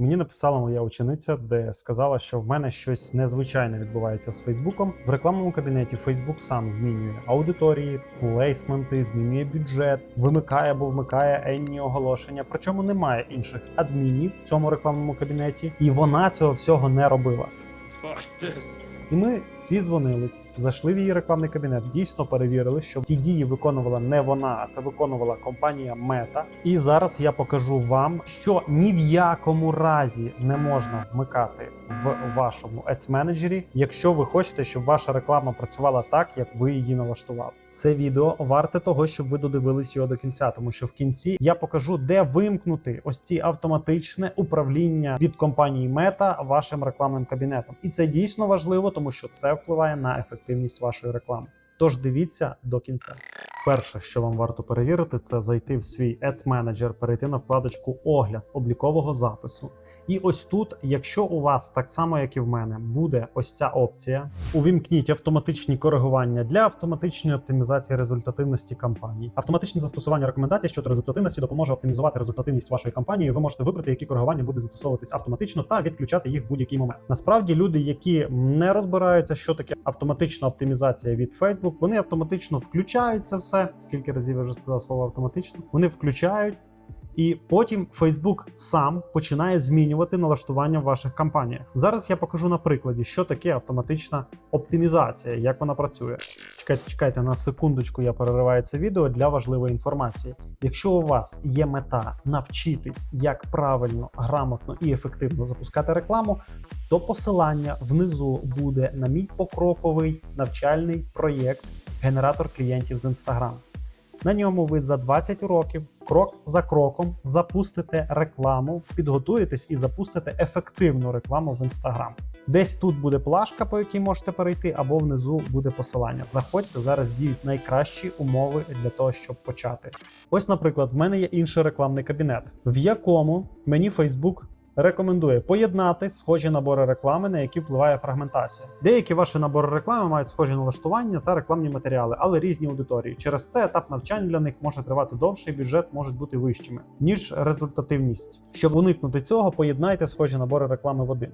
Мені написала моя учениця, де сказала, що в мене щось незвичайне відбувається з Фейсбуком. В рекламному кабінеті Фейсбук сам змінює аудиторії, плейсменти, змінює бюджет, вимикає або вмикає енні оголошення. Причому немає інших адмінів в цьому рекламному кабінеті, і вона цього всього не робила. І ми зізвонились, зайшли в її рекламний кабінет, дійсно перевірили, що ці дії виконувала не вона, а це виконувала компанія Мета. І зараз я покажу вам, що ні в якому разі не можна вмикати в вашому Ads менеджері, якщо ви хочете, щоб ваша реклама працювала так, як ви її налаштували. Це відео варте того, щоб ви додивились його до кінця, тому що в кінці я покажу, де вимкнути ось ці автоматичне управління від компанії Мета вашим рекламним кабінетом. І це дійсно важливо, тому що це впливає на ефективність вашої реклами. Тож дивіться до кінця. Перше, що вам варто перевірити, це зайти в свій Ads Manager, перейти на вкладочку Огляд облікового запису. І ось тут, якщо у вас так само, як і в мене, буде ось ця опція, увімкніть автоматичні коригування для автоматичної оптимізації результативності кампанії. Автоматичне застосування рекомендацій щодо результативності допоможе оптимізувати результативність вашої кампанії. Ви можете вибрати, які коригування будуть застосовуватись автоматично та відключати їх в будь-який момент. Насправді, люди, які не розбираються, що таке автоматична оптимізація від Facebook, вони автоматично включають це все. Скільки разів я вже сказав слово автоматично? Вони включають. І потім Facebook сам починає змінювати налаштування в ваших кампаніях. Зараз я покажу на прикладі, що таке автоматична оптимізація, як вона працює. Чекайте, чекайте на секундочку. Я перериваю це відео для важливої інформації. Якщо у вас є мета навчитись, як правильно, грамотно і ефективно запускати рекламу, то посилання внизу буде на мій покроковий навчальний проєкт Генератор клієнтів з Instagram. На ньому ви за 20 уроків, крок за кроком, запустите рекламу, підготуєтесь і запустите ефективну рекламу в Instagram. Десь тут буде плашка, по якій можете перейти, або внизу буде посилання. Заходьте, зараз діють найкращі умови для того, щоб почати. Ось, наприклад, в мене є інший рекламний кабінет, в якому мені Facebook рекомендує поєднати схожі набори реклами, на які впливає фрагментація. Деякі ваші набори реклами мають схожі налаштування та рекламні матеріали, але різні аудиторії. Через це етап навчань для них може тривати довше, і бюджет може бути вищими, ніж результативність. Щоб уникнути цього, поєднайте схожі набори реклами в один.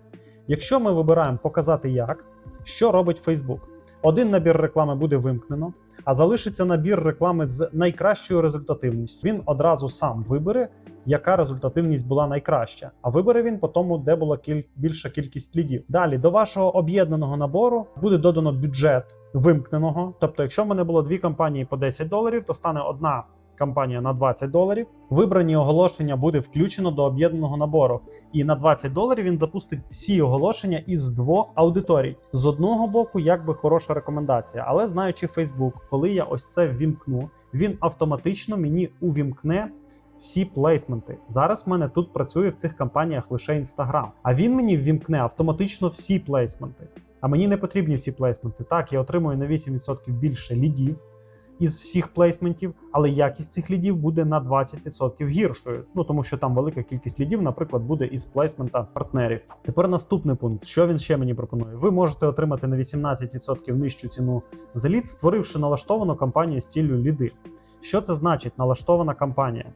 Якщо ми вибираємо показати як, що робить Facebook? Один набір реклами буде вимкнено, а залишиться набір реклами з найкращою результативністю. Він одразу сам вибере, яка результативність була найкраща. А вибере він по тому, де була кіль... більша кількість лідів. Далі до вашого об'єднаного набору буде додано бюджет вимкненого. Тобто, якщо в мене було дві кампанії по 10 доларів, то стане одна. Кампанія на 20 доларів. Вибрані оголошення буде включено до об'єднаного набору, і на 20 доларів він запустить всі оголошення із двох аудиторій. З одного боку, якби хороша рекомендація, але знаючи Facebook, коли я ось це ввімкну, він автоматично мені увімкне всі плейсменти. Зараз в мене тут працює в цих кампаніях лише Instagram, а він мені ввімкне автоматично всі плейсменти. А мені не потрібні всі плейсменти. Так, я отримую на 8% більше лідів із всіх плейсментів, але якість цих лідів буде на 20% гіршою. Ну тому що там велика кількість лідів, наприклад, буде із плейсмента партнерів. Тепер наступний пункт. Що він ще мені пропонує? Ви можете отримати на 18% нижчу ціну за лід, створивши налаштовану кампанію з ціллю ліди. Що це значить налаштована кампанія?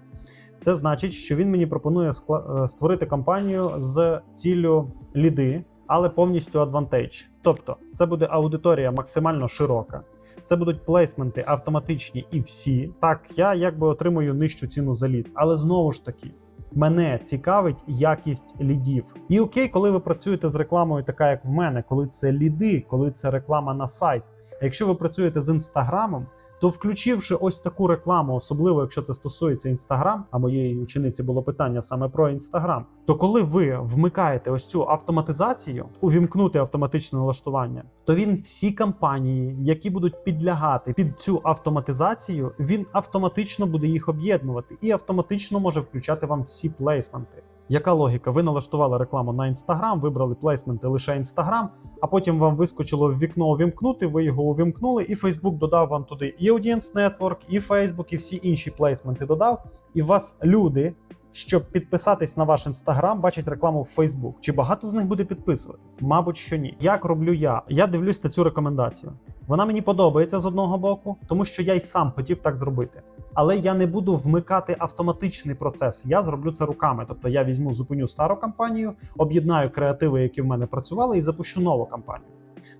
Це значить, що він мені пропонує е, створити кампанію з ціллю ліди, але повністю адвантейдж. Тобто, це буде аудиторія максимально широка. Це будуть плейсменти автоматичні і всі. Так, я якби отримую нижчу ціну за лід, але знову ж таки. Мене цікавить якість лідів. І окей, коли ви працюєте з рекламою, така як в мене, коли це ліди, коли це реклама на сайт. А якщо ви працюєте з інстаграмом, то включивши ось таку рекламу, особливо якщо це стосується інстаграм, а моєї учениці було питання саме про інстаграм, то коли ви вмикаєте ось цю автоматизацію, увімкнути автоматичне налаштування, то він всі кампанії, які будуть підлягати під цю автоматизацію, він автоматично буде їх об'єднувати і автоматично може включати вам всі плейсменти. Яка логіка? Ви налаштували рекламу на Instagram, вибрали плейсменти лише Instagram, а потім вам вискочило в вікно увімкнути, ви його увімкнули, і Facebook додав вам туди і Audience Network, і Facebook, і всі інші плейсменти додав. І вас люди, щоб підписатись на ваш Instagram, бачать рекламу в Facebook. Чи багато з них буде підписуватись? Мабуть, що ні. Як роблю я? Я дивлюсь на цю рекомендацію. Вона мені подобається з одного боку, тому що я й сам хотів так зробити. Але я не буду вмикати автоматичний процес. Я зроблю це руками. Тобто я візьму, зупиню стару кампанію, об'єднаю креативи, які в мене працювали, і запущу нову кампанію.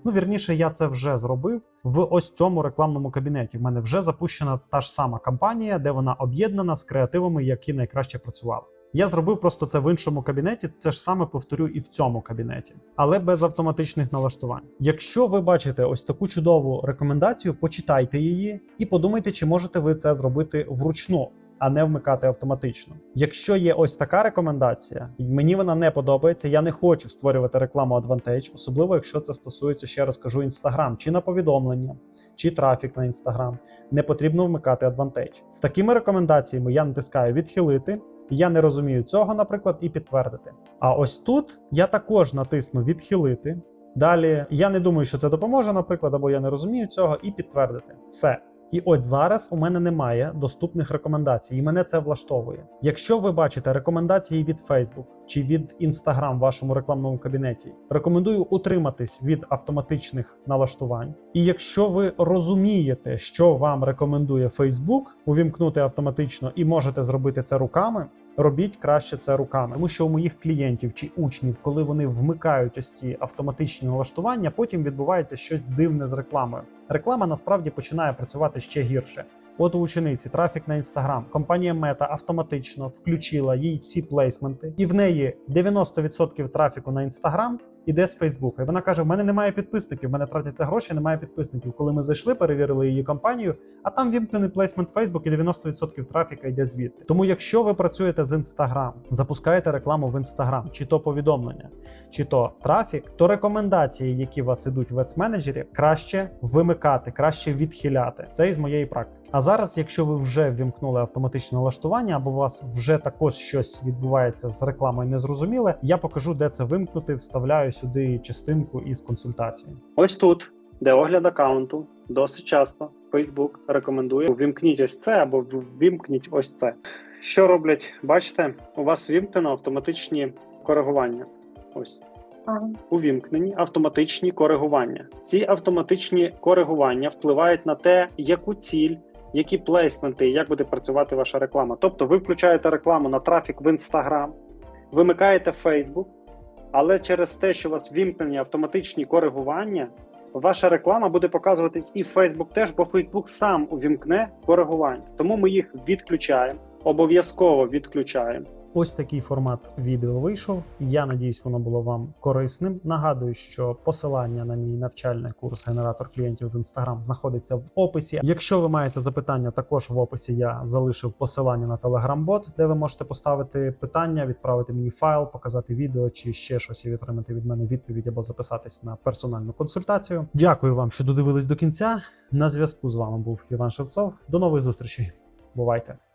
Ну, вірніше, я це вже зробив в ось цьому рекламному кабінеті. В мене вже запущена та ж сама кампанія, де вона об'єднана з креативами, які найкраще працювали. Я зробив просто це в іншому кабінеті. Це ж саме повторю і в цьому кабінеті, але без автоматичних налаштувань. Якщо ви бачите ось таку чудову рекомендацію, почитайте її і подумайте, чи можете ви це зробити вручну. А не вмикати автоматично. Якщо є ось така рекомендація, і мені вона не подобається. Я не хочу створювати рекламу Advantage, особливо якщо це стосується ще раз кажу Instagram, чи на повідомлення, чи трафік на Instagram. Не потрібно вмикати Advantage. З такими рекомендаціями я натискаю відхилити. Я не розумію цього, наприклад, і підтвердити. А ось тут я також натисну відхилити. Далі я не думаю, що це допоможе, наприклад, або я не розумію цього, і підтвердити. Все. І ось зараз у мене немає доступних рекомендацій, і мене це влаштовує. Якщо ви бачите рекомендації від Facebook чи від Instagram в вашому рекламному кабінеті, рекомендую утриматись від автоматичних налаштувань. І якщо ви розумієте, що вам рекомендує Facebook, увімкнути автоматично і можете зробити це руками. Робіть краще це руками, тому що у моїх клієнтів чи учнів, коли вони вмикають ось ці автоматичні налаштування, потім відбувається щось дивне з рекламою. Реклама насправді починає працювати ще гірше. От у учениці трафік на інстаграм. Компанія Мета автоматично включила їй ці плейсменти, і в неї 90% трафіку на інстаграм іде з Фейсбука. І вона каже: в мене немає підписників, в мене тратяться гроші, немає підписників. Коли ми зайшли, перевірили її компанію, а там вімкнений плейсмент Facebook і 90% трафіка йде звідти. Тому, якщо ви працюєте з Instagram, запускаєте рекламу в Instagram, чи то повідомлення, чи то трафік, то рекомендації, які у вас ідуть в Ads-менеджері, краще вимикати, краще відхиляти. Це із моєї практики. А зараз, якщо ви вже ввімкнули автоматичне налаштування, або у вас вже також щось відбувається з рекламою незрозуміле, я покажу, де це вимкнути. Вставляю сюди частинку із консультації. Ось тут, де огляд аккаунту, досить часто Facebook рекомендує ввімкніть ось це або ввімкніть ось це. Що роблять? Бачите, у вас вімкнено автоматичні коригування. Ось. Увімкнені автоматичні коригування. Ці автоматичні коригування впливають на те, яку ціль, які плейсменти, як буде працювати ваша реклама. Тобто, ви включаєте рекламу на трафік в Instagram, вимикаєте Facebook, але через те, що у вас вімкнені автоматичні коригування, ваша реклама буде показуватись і в Facebook теж, бо Facebook сам увімкне коригування. Тому ми їх відключаємо, обов'язково відключаємо. Ось такий формат відео вийшов. Я надіюсь, воно було вам корисним. Нагадую, що посилання на мій навчальний курс генератор клієнтів з Instagram знаходиться в описі. Якщо ви маєте запитання, також в описі я залишив посилання на Telegram-бот, де ви можете поставити питання, відправити мені файл, показати відео чи ще щось і отримати від мене відповідь або записатись на персональну консультацію. Дякую вам, що додивились до кінця. На зв'язку з вами був Іван Шевцов. До нових зустрічей. Бувайте!